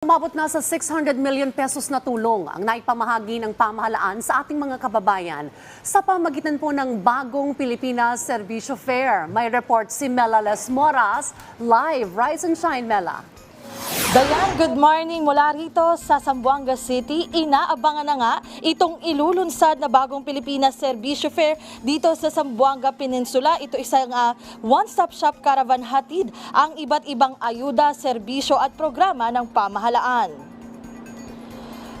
Umabot na sa 600 million pesos na tulong ang naipamahagi ng pamahalaan sa ating mga kababayan sa pamagitan po ng bagong Pilipinas Servisyo Fair. May report si Mela Les Moras, live. Rise and shine, Mela. Dayan, good morning mula rito sa Zamboanga City. Inaabangan na nga itong ilulunsad na bagong Pilipinas Servisyo Fair dito sa Zamboanga Peninsula. Ito isang ah, one-stop shop caravan hatid ang iba't ibang ayuda, serbisyo at programa ng pamahalaan.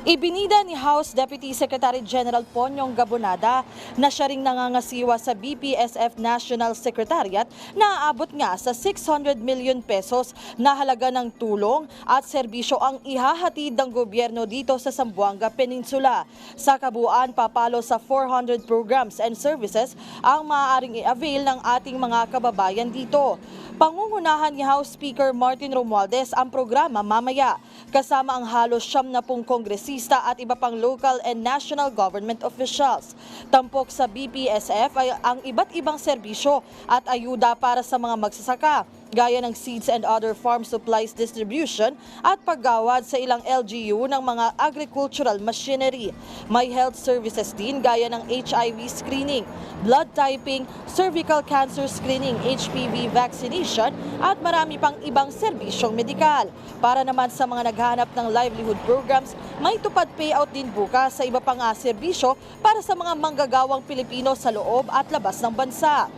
Ibinida ni House Deputy Secretary General Ponyong Gabonada na siya ring nangangasiwa sa BPSF National Secretariat na aabot nga sa 600 million pesos na halaga ng tulong at serbisyo ang ihahatid ng gobyerno dito sa Zamboanga Peninsula. Sa kabuuan, papalo sa 400 programs and services ang maaaring i-avail ng ating mga kababayan dito. Pangungunahan ni House Speaker Martin Romualdez ang programa mamaya, kasama ang halos siyam na pong kongresista at iba pang local and national government officials. Tampok sa BPSF ay ang iba't ibang serbisyo at ayuda para sa mga magsasaka, gaya ng seeds and other farm supplies distribution at paggawad sa ilang LGU ng mga agricultural machinery. May health services din gaya ng HIV screening, blood typing, cervical cancer screening, HPV vaccination at marami pang ibang serbisyong medikal. Para naman sa mga naghanap ng livelihood programs, may tupad payout din bukas sa iba pang ah, serbisyo para sa mga manggagawang Pilipino sa loob at labas ng bansa.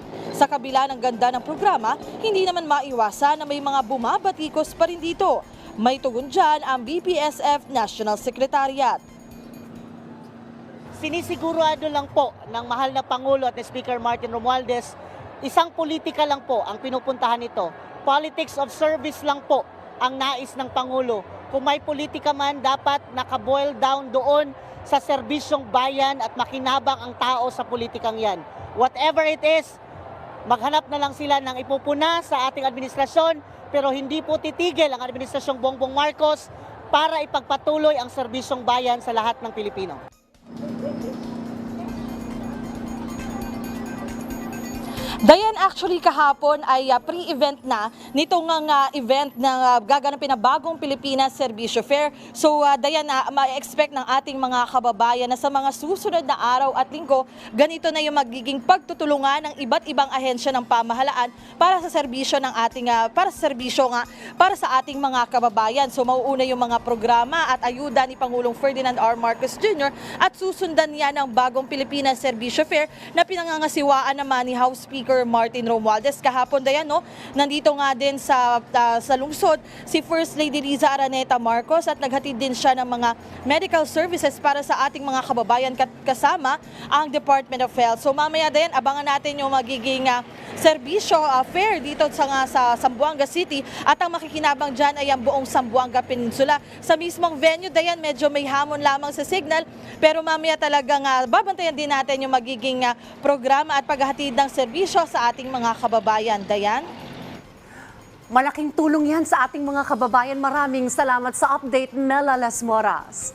Sa kabila ng ganda ng programa, hindi naman maiwasan na may mga bumabatikos pa rin dito. May tugon dyan ang BPSF National Secretariat. sinisigurado lang po ng mahal na Pangulo at Speaker Martin Romualdez, isang politika lang po ang pinupuntahan nito. Politics of service lang po ang nais ng Pangulo. Kung may politika man, dapat nakaboil down doon sa serbisyong bayan at makinabang ang tao sa politikang yan. Whatever it is, maghanap na lang sila ng ipupuna sa ating administrasyon pero hindi po titigil ang administrasyong Bongbong Marcos para ipagpatuloy ang serbisyong bayan sa lahat ng Pilipino. Dayan actually kahapon ay ah, pre-event na nitong nga event na uh, gaganapin na bagong Pilipinas Servisyo Fair. So ah, Dayan, na ma-expect ng ating mga kababayan na sa mga susunod na araw at linggo, ganito na yung magiging pagtutulungan ng iba't ibang ahensya ng pamahalaan para sa serbisyo ng ating ah, para sa serbisyo nga para sa ating mga kababayan. So mauuna yung mga programa at ayuda ni Pangulong Ferdinand R. Marcos Jr. at susundan niya ng bagong Pilipinas Servisyo Fair na pinangangasiwaan naman ni House Speaker Martin Romualdez. Kahapon dayan, no, nandito nga din sa, ah, sa lungsod si First Lady Liza Araneta Marcos at naghatid din siya ng mga medical services para sa ating mga kababayan kasama ang Department of Health. So mamaya din, abangan natin yung magiging ah, serbisyo ah, fair dito sa, nga sa Zamboanga City at ang makikinabang dyan ay ang buong Zamboanga Peninsula. Sa mismong venue, dayan, medyo may hamon lamang sa signal pero mamaya talagang ah, babantayan din natin yung magiging ah, programa at paghahatid ng serbisyo sa ating mga kababayan. Dayan? Malaking tulong yan sa ating mga kababayan. Maraming salamat sa update, Mela Les Moras.